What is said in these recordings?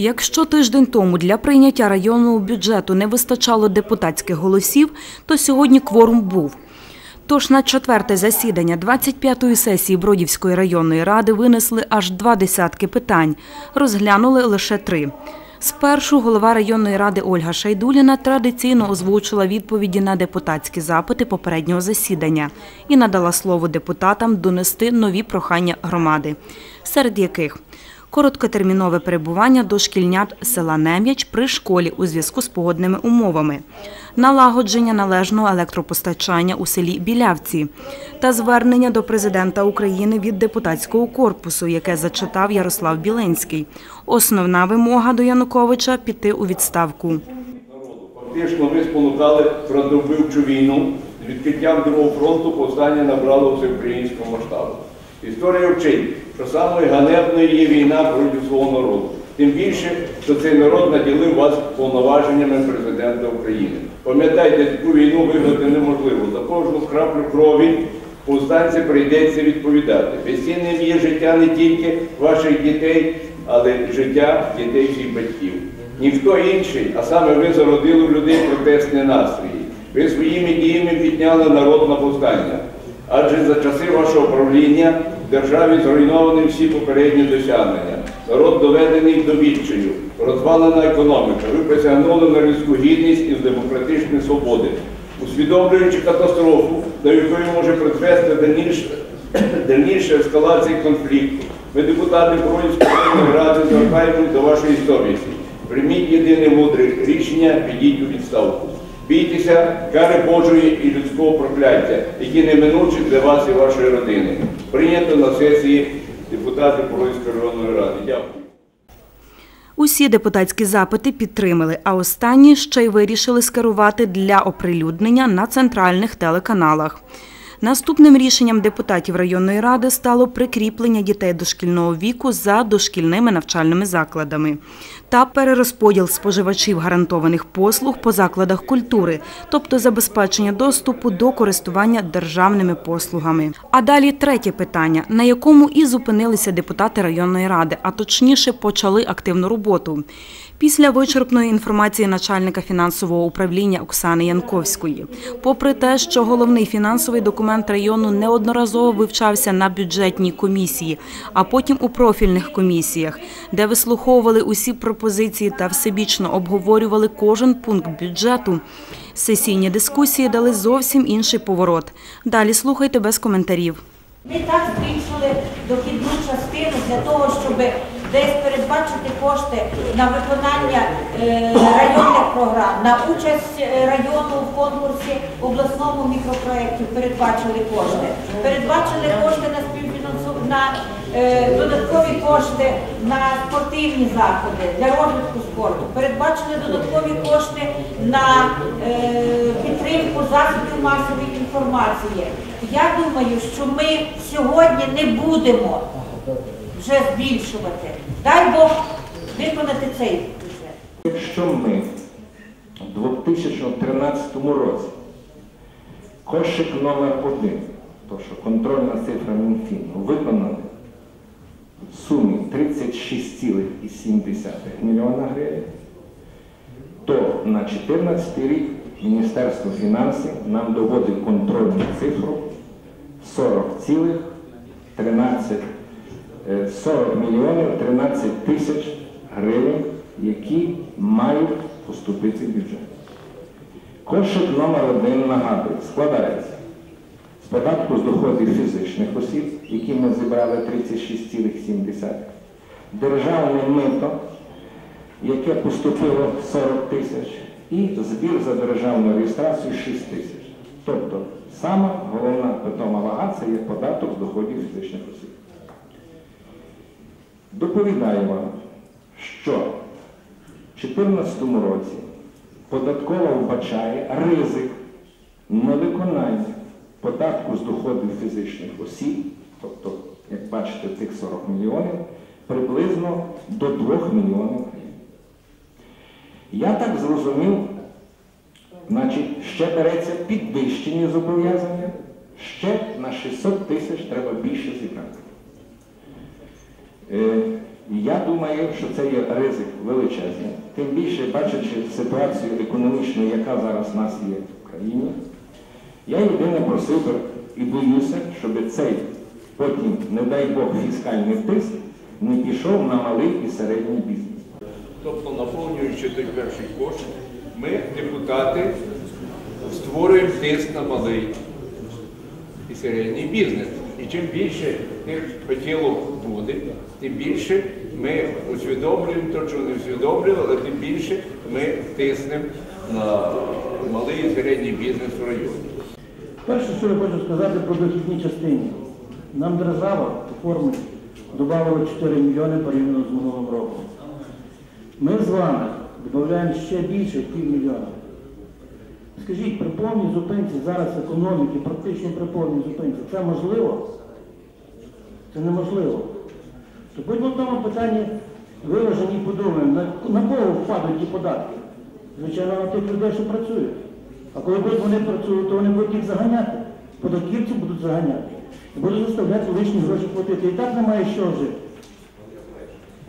Якщо тиждень тому для прийняття районного бюджету не вистачало депутатських голосів, то сьогодні кворум був. Тож на четверте засідання 25-ї сесії Бродівської районної ради винесли аж два десятки питань, розглянули лише три. Спершу голова районної ради Ольга Шайдуліна традиційно озвучила відповіді на депутатські запити попереднього засідання і надала слово депутатам донести нові прохання громади, серед яких короткотермінове перебування дошкільнят села Нем'яч при школі у зв'язку з погодними умовами, налагодження належного електропостачання у селі Білявці та звернення до президента України від депутатського корпусу, яке зачитав Ярослав Біленський. Основна вимога до Януковича піти у відставку. Фактично ви спонукали фронтовбивчу війну. Відкриттям Другого фронту повстання набрало всеукраїнського масштабу. Історія вчить, що самою ганебною є війна проти свого народу. Тим більше, що цей народ наділив вас повноваженнями президента України. Пам'ятайте, таку війну виграти неможливо. За кожну краплю крові повстанці прийдеться відповідати. Безцінним є життя не тільки ваших дітей, але й життя дітей всіх батьків. Ніхто інший, а саме ви зародили в людей протестні настрої. Ви своїми діями підняли народ на повстання. Адже за часи вашого правління в державі зруйновані всі попередні досягнення. Народ доведений до відчаю, розвалена економіка. Ви присягнули на людську гідність і демократичні свободи, усвідомлюючи катастрофу, до якої може призвести дальніше, дальніша ескалація конфлікту. Ми, депутати Бродівської ради, звертаємось до вашої совісті. Прийміть єдине мудре рішення, підіть у відставку. Бійтеся кари Божої і людського прокляття, які неминучі для вас і вашої родини. Прийнято на сесії депутатів Бродівської районної ради. Дякую. Усі депутатські запити підтримали, а останні ще й вирішили скерувати для оприлюднення на центральних телеканалах. Наступним рішенням депутатів районної ради стало прикріплення дітей дошкільного віку за дошкільними навчальними закладами та перерозподіл споживачів гарантованих послуг по закладах культури, тобто забезпечення доступу до користування державними послугами. А далі третє питання, на якому і зупинилися депутати районної ради, а точніше почали активну роботу. Після вичерпної інформації начальника фінансового управління Оксани Янковської, попри те, що головний фінансовий документ району неодноразово вивчався на бюджетній комісії, а потім у профільних комісіях, де вислуховували усі пропозиції та всебічно обговорювали кожен пункт бюджету. Сесійні дискусії дали зовсім інший поворот. Далі слухайте без коментарів. Ми так збільшили дохідну частину для того, щоб десь передбачити кошти на виконання е, районних програм, на участь е, району в конкурсі обласному мікропроєкті передбачили кошти. Передбачили кошти на співфінансування, на е, додаткові кошти на спортивні заходи для розвитку спорту. Передбачили додаткові кошти на підтримку засобів масової інформації. Я думаю, що ми сьогодні не будемо вже збільшувати. Дай Бог виконати цей бюджет. Якщо ми в 2013 році кошик номер один, то що контрольна цифра Мінфіну, виконали в сумі 36,7 мільйона гривень, то на 2014 рік Міністерство фінансів нам доводить контрольну цифру 40,13 е, 40 мільйонів 13 тисяч гривень, які мають поступити в бюджет. Кошик номер один нагадую, складається з податку з доходів фізичних осіб, які ми зібрали 36,7, державне мито, яке поступило 40 тисяч, і збір за державну реєстрацію 6 тисяч. Тобто сама головна питома вага це є податок з доходів фізичних осіб. Доповідаю вам, що в 2014 році податкова вбачає ризик невиконання податку з доходів фізичних осіб, тобто, як бачите, тих 40 мільйонів, приблизно до 2 мільйонів гривень. Я так зрозумів, значить, ще береться підвищені зобов'язання, ще на 600 тисяч треба більше зібрати. Е, Я думаю, що це є ризик величезний. Тим більше, бачачи ситуацію економічну, яка зараз в нас є в країні, я єдине просив би і боюся, щоб цей потім, не дай Бог, фіскальний тиск не пішов на малий і середній бізнес. Тобто, наповнюючи той перший кошт, ми, депутати, створюємо тиск на малий і середній бізнес. Чим більше тих хотілок буде, тим більше ми усвідомлюємо те, що не усвідомлювали, але тим більше ми тиснемо на малий і середній бізнес в районі. Перше, що я хочу сказати про дохідні частині. Нам держава у формі додавала 4 мільйони порівняно з минулим роком. Ми з вами додаємо ще більше півмільйона. Скажіть, при повній зупинці зараз економіки, практично при повній зупинці, це можливо? Це неможливо. То будь в тому питанні виражені і подумаємо, на, на кого впадуть ті податки? Звичайно, на тих людей, що працюють. А коли будуть вони працюють, то вони будуть їх заганяти. Податківці будуть заганяти. І будуть заставляти лишні гроші платити. І так немає що жити.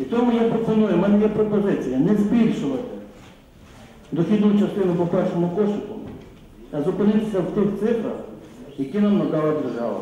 І тому я пропоную, в мене є пропозиція, не збільшувати дохідну частину по першому кошику, зупинитися в тих цифрах, які нам надала держава.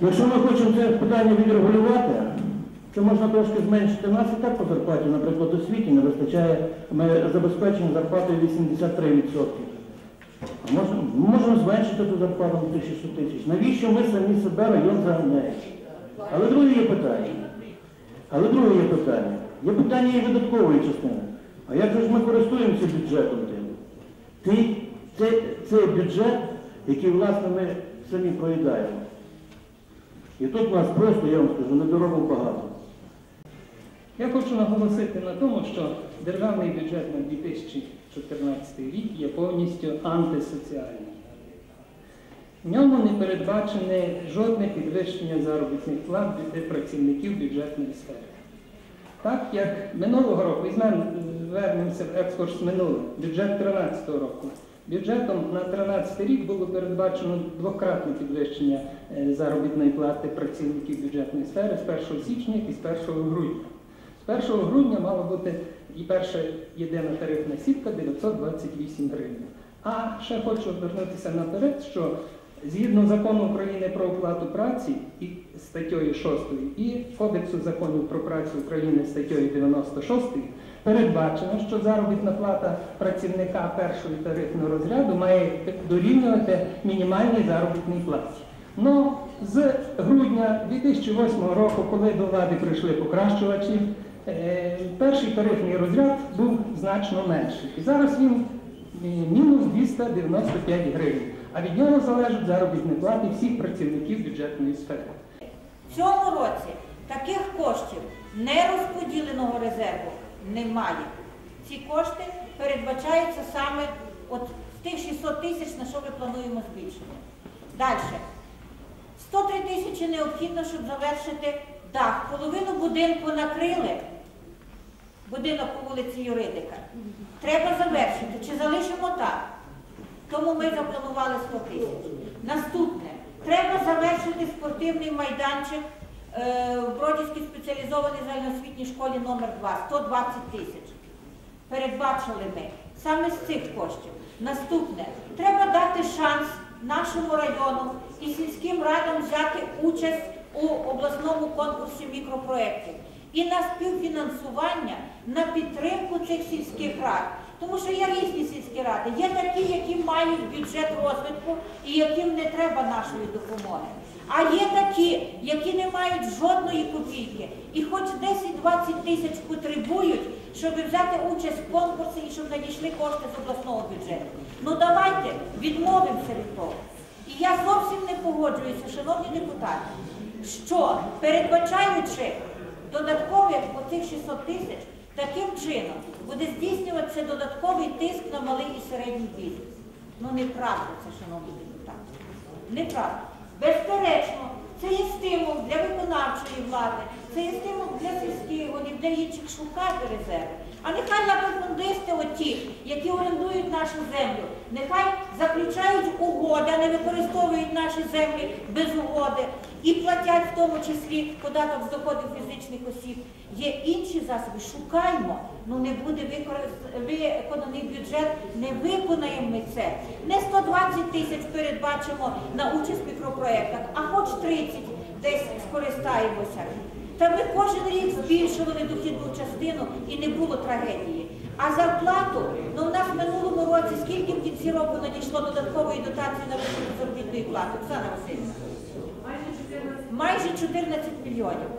Якщо ми хочемо це питання відрегулювати, то можна трошки зменшити нас і так по зарплаті, наприклад, у світі не вистачає, ми забезпечені зарплатою 83%. А можемо, можемо зменшити ту зарплату до 1600 тисяч. Навіщо ми самі себе район заганяємо? Але друге є питання. Але друге є питання. Є питання і видаткової частини. А як же ж ми користуємося бюджетом це, бюджет, який, власне, ми самі проїдаємо. І тут нас просто, я вам скажу, недорого багато. Я хочу наголосити на тому, що державний бюджет на 2014 рік є повністю антисоціальний. В ньому не передбачене жодне підвищення заробітних плат для працівників бюджетної сфери. Так як минулого року, візьмемо, вернемося в екскурс минуле, бюджет 2013 року. Бюджетом на 2013 рік було передбачено двократне підвищення е, заробітної плати працівників бюджетної сфери з 1 січня і з 1 грудня. З 1 грудня мала бути і перша єдина тарифна сітка 928 гривень. А ще хочу звернутися наперед, що згідно закону України про оплату праці і статтею 6 і Кодексу законів про працю України статтею 96 передбачено, що заробітна плата працівника першої тарифного розряду має дорівнювати мінімальній заробітній платі. Ну, з грудня 2008 року, коли до влади прийшли покращувачі, е, перший тарифний розряд був значно менший. І зараз він е, мінус 295 гривень. А від нього залежать заробітні плати всіх працівників бюджетної сфери. В цьому році таких коштів нерозподіленого резерву немає. Ці кошти передбачаються саме от тих 600 тисяч, на що ми плануємо збільшення. Далі. 103 тисячі необхідно, щоб завершити дах. Половину будинку накрили, будинок по вулиці Юридика. Треба завершити. Чи залишимо так? Тому ми запланували 100 тисяч. Наступне. Треба завершити спортивний майданчик е, в Бродівській спеціалізованій загальноосвітній школі номер 2 120 тисяч. Передбачили ми саме з цих коштів. Наступне. Треба дати шанс нашому району і сільським радам взяти участь у обласному конкурсі мікропроєктів і на співфінансування на підтримку цих сільських рад. Тому що є різні сільські ради. Є такі, які мають бюджет розвитку і яким не треба нашої допомоги. А є такі, які не мають жодної копійки і хоч 10-20 тисяч потребують, щоб взяти участь в конкурсі і щоб надійшли кошти з обласного бюджету. Ну давайте відмовимося від того. І я зовсім не погоджуюся, шановні депутати, що передбачаючи додаткові оцих 600 тисяч, таким чином буде здійснюватися додатковий тиск на малий і середній бізнес. Ну неправда це, шановні депутати. Неправда. Безперечно, це є стимул для виконавчої влади, це є стимул для сільських для інших шукати резерви. А нехай латифундисти оті, які орендують нашу землю, нехай заключають угоди, а не використовують наші землі без угоди і платять в тому числі податок з доходів фізичних осіб. Є інші засоби, шукаймо. Ну не буде виконаний бюджет, не виконаємо ми це. Не 120 тисяч передбачимо на участь в мікропроєктах, а хоч 30 десь скористаємося. Та ми кожен рік збільшували дохідну частину і не було трагедії. А зарплату, ну в нас в минулому році скільки в кінці року надійшло додаткової дотації на виплату заробітної плати? Оксана Васильівна? Майже 14 мільйонів.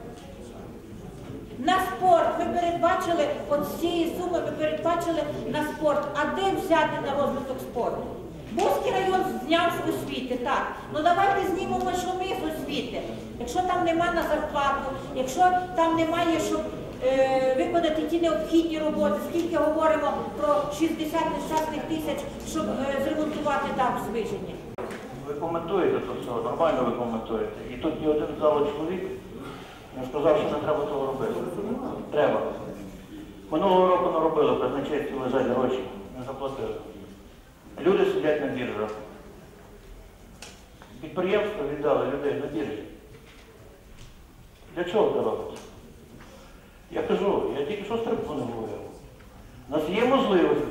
На спорт ми передбачили, от з цієї суми ми передбачили на спорт. А де взяти на розвиток спорту? Бузький район зняв з освіти, так. Ну давайте знімемо, що з освіти. Якщо там нема на зарплату, якщо там немає, щоб е, виконати ті необхідні роботи, скільки говоримо про 60 нещасних тисяч, щоб е, зремонтувати Свижені. Ви коментуєте то все, нормально ви коментуєте. І тут ні один зало чоловік не сказав, що не треба того робити. Треба. Минулого року не робили, в казначействі лежать гроші, не заплатили. Люди сидять на біржах. Підприємства віддали людей на біржі. Для чого це робиться? Я кажу, я тільки що з трибуни говорив. У нас є можливість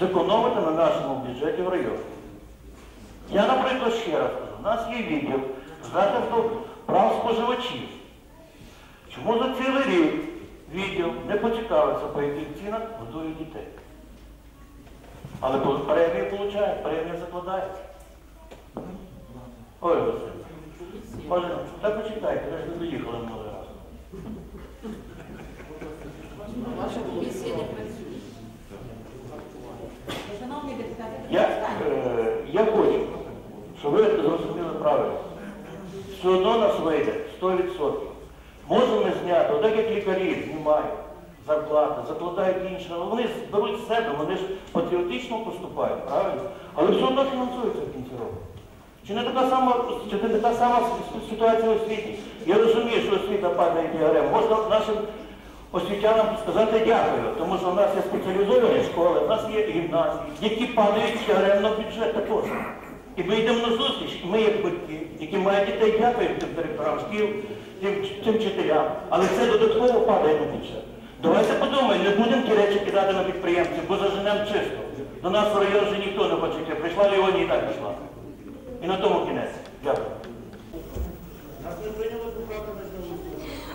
зекономити на нашому бюджеті в районі. Я, наприклад, ще раз кажу, у нас є відділ захисту прав споживачів. Чому за цілий рік відділ не поцікавиться, по яких цінах годують дітей? Але премії получають, премія закладається. Ой, Василь. Може, та почекайте, ви ж не доїхали минулий раз. Шановні депутати, Я, е, я хочу, щоб ви зрозуміли правильно. Все одно нас вийде 100%. Можемо зняти, отак як лікарі знімають зарплати, закладають інше, вони беруть з себе, вони ж патріотично поступають, правильно? Але все одно фінансується в кінці року. Чи не така сама, чи не така сама ситуація у світі? Я розумію, що освіта падає діарем. Можна нашим освітянам сказати дякую, тому що в нас є спеціалізовані школи, в нас є гімназії, які падають діарем на бюджет також. І ми йдемо на зустріч, і ми як батьки, які мають дітей, дякуємо тим директорам шкіл, тим, тим вчителям, але це додатково падає на бюджет. Давайте подумаємо, не будемо ті речі кидати на підприємців, бо заженемо чисто. До нас в район вже ніхто не хоче йти. Прийшла Леонія і так пішла. І на тому кінець. Дякую.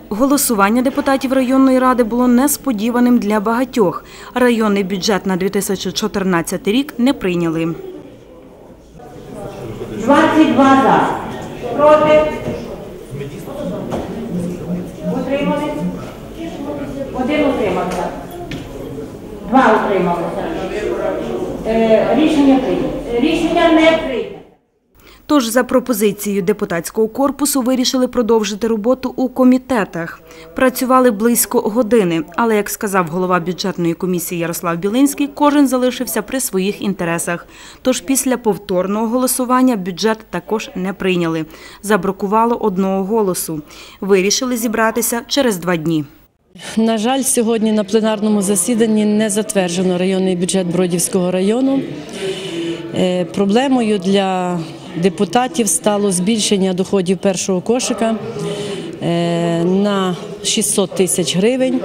Голосування депутатів районної ради було несподіваним для багатьох. Районний бюджет на 2014 рік не прийняли. 22 за. Проти? Утримались? Один утримався. Два утрималися. Е, рішення прийнято. Рішення не прийнято. Тож за пропозицією депутатського корпусу вирішили продовжити роботу у комітетах. Працювали близько години, але, як сказав голова бюджетної комісії Ярослав Білинський, кожен залишився при своїх інтересах. Тож після повторного голосування бюджет також не прийняли. Забракувало одного голосу. Вирішили зібратися через два дні. На жаль, сьогодні на пленарному засіданні не затверджено районний бюджет Бродівського району. Е, Проблемою для депутатів стало збільшення доходів першого кошика е, на 600 тисяч гривень,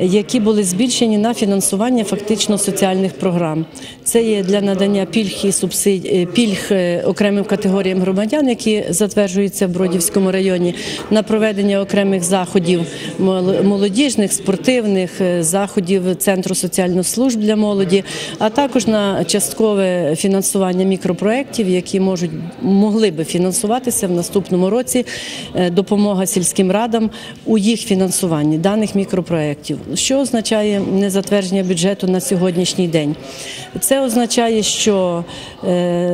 які були збільшені на фінансування фактично соціальних програм. Це є для надання пільг і субсидій пільг е, окремим категоріям громадян, які затверджуються в Бродівському районі, на проведення окремих заходів мол- молодіжних, спортивних е, заходів Центру соціальних служб для молоді, а також на часткове фінансування мікропроєктів, які можуть могли би фінансуватися в наступному році. е, Допомога сільським радам у їх фінансуванні даних мікропроєктів. Що означає незатвердження бюджету на сьогоднішній день? Це означає, що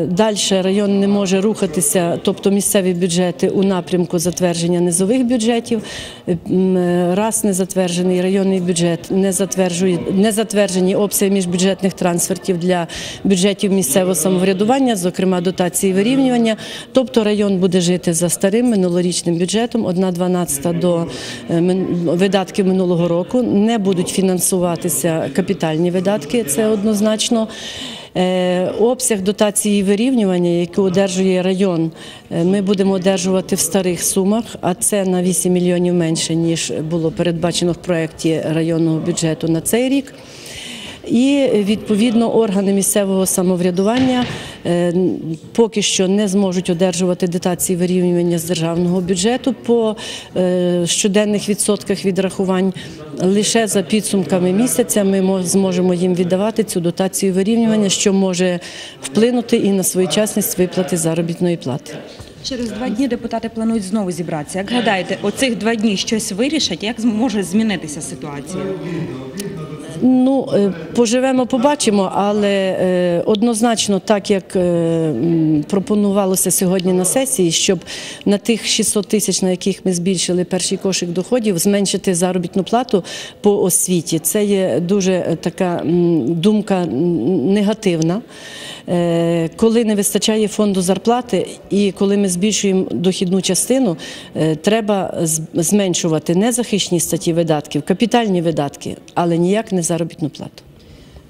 далі район не може рухатися, тобто місцеві бюджети у напрямку затвердження низових бюджетів. Е, е, Раз не затверджений районний бюджет, не затверджує не затверджені обсяги міжбюджетних трансфертів для бюджетів місцевого самоврядування, зокрема дотації вирівнювання. Тобто район буде жити за старим минулорічним бюджетом, 1,12 до е, видатків минулого року. не будуть фінансуватися капітальні видатки, це однозначно. Е, Обсяг дотації вирівнювання, яку одержує район, е, ми будемо одержувати в старих сумах, а це на 8 мільйонів менше, ніж було передбачено в проєкті районного бюджету на цей рік. І відповідно органи місцевого самоврядування е, поки що не зможуть одержувати дотації вирівнювання з державного бюджету по щоденних відсотках відрахувань. Лише за підсумками місяця ми мо- зможемо їм віддавати цю дотацію вирівнювання, що може вплинути і на своєчасність виплати заробітної плати. Через два дні депутати планують знову зібратися. Як гадаєте, оцих два дні щось вирішать? Як може змінитися ситуація? Ну, е, поживемо, побачимо, але е, однозначно, так як е, пропонувалося сьогодні на сесії, щоб на тих 600 тисяч, на яких ми збільшили перший кошик доходів, зменшити заробітну плату по освіті. Це є дуже така думка негативна. Коли не вистачає фонду зарплати і коли ми збільшуємо дохідну частину, треба зменшувати не захищені статті видатків, капітальні видатки, але ніяк не заробітну плату.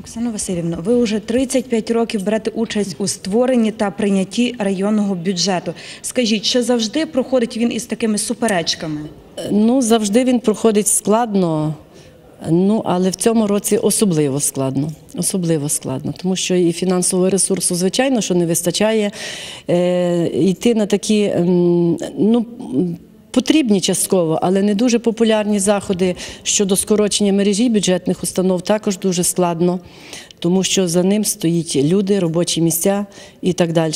Оксана Васильівна, ви вже 35 років берете участь у створенні та прийнятті районного бюджету. Скажіть, чи завжди проходить він із такими суперечками? Ну, завжди він проходить складно. Ну, але в цьому році особливо складно. Особливо складно, тому що і фінансового ресурсу, звичайно, що не вистачає. Е, йти на такі, ну. Потрібні частково, але не дуже популярні заходи щодо скорочення мережі бюджетних установ також дуже складно, тому що за ним стоїть люди, робочі місця і так далі.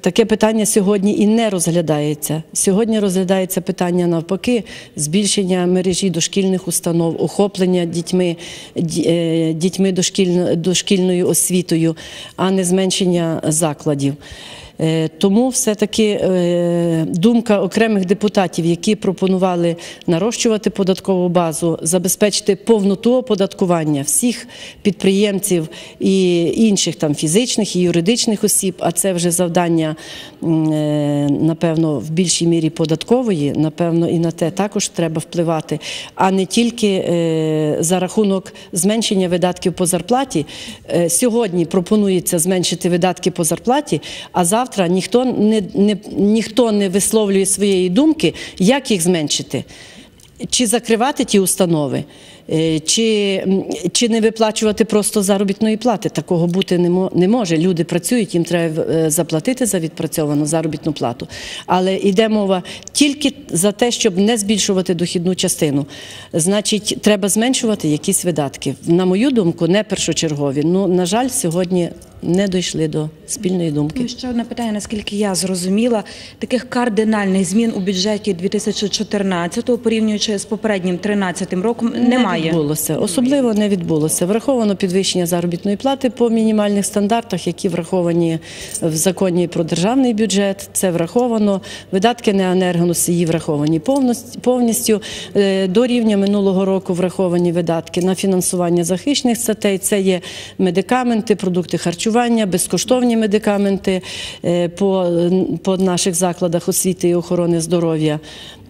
Таке питання сьогодні і не розглядається. Сьогодні розглядається питання навпаки збільшення мережі дошкільних установ, охоплення дітьми, ді- е, дітьми дошкільно- дошкільною освітою, а не зменшення закладів. Е, Тому все-таки е, думка окремих депутатів, які пропонували нарощувати податкову базу, забезпечити повноту оподаткування всіх підприємців і інших там фізичних і юридичних осіб, а це вже завдання, е, напевно, в більшій мірі податкової, напевно, і на те також треба впливати, а не тільки за рахунок зменшення видатків по зарплаті. Сьогодні пропонується зменшити видатки по зарплаті, а завтра ніхто не, не, ніхто не висловлює своєї думки, як їх зменшити. Чи закривати ті установи, чи, чи не виплачувати просто заробітної плати. Такого бути не мо- не може. Люди працюють, їм треба е, заплатити за відпрацьовану заробітну плату. Але йде мова тільки за те, щоб не збільшувати дохідну частину. Значить, треба зменшувати якісь видатки. На мою думку, не першочергові. Ну, на жаль, сьогодні не дійшли до спільної думки. Ну, ще одне питання, наскільки я зрозуміла, таких кардинальних змін у бюджеті 2014 порівнюючи з попереднім 2013 роком, Не немає. відбулося. Особливо не відбулося. Враховано підвищення заробітної плати по мінімальних стандартах, які враховані в законі про державний бюджет. Це враховано. Видатки на енергоносії враховані повністю-. Е, До рівня минулого року враховані видатки на фінансування захищених статей. Це є медикаменти, продукти харчування, безкоштовні медикаменти е, по, по наших закладах освіти і охорони здоров'я.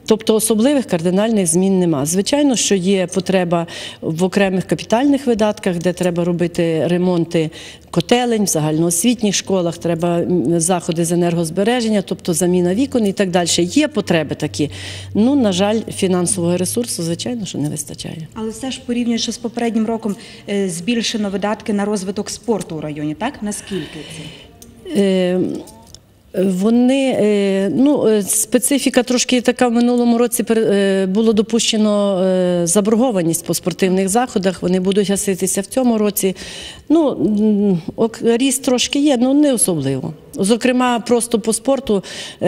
Тобто особливих кардинальних змін нема. Звичайно, що є потреба в окремих капітальних видатках, де треба робити ремонти котелень, в загальноосвітніх школах, треба заходи з енергозбереження, тобто заміна вікон і так далі. Є потреби такі. Ну, на жаль, фінансового ресурсу, звичайно, що не вистачає. Але все ж порівнюючи з попереднім роком, е, збільшено видатки на розвиток спорту у районі, так? Наскільки це? Е, Вони е, ну е, специфіка трошки така в минулому році е, було допущено заборгованість по спортивних заходах. Вони будуть гаситися в цьому році. Ну ріст трошки є, ну не особливо. Зокрема, просто по спорту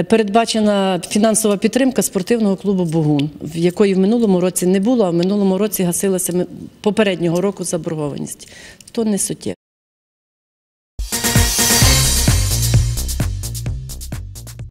передбачена фінансова підтримка спортивного клубу Бугун, в якої в минулому році не було, а в минулому році гасилася попереднього року заборгованість. То не суттєво.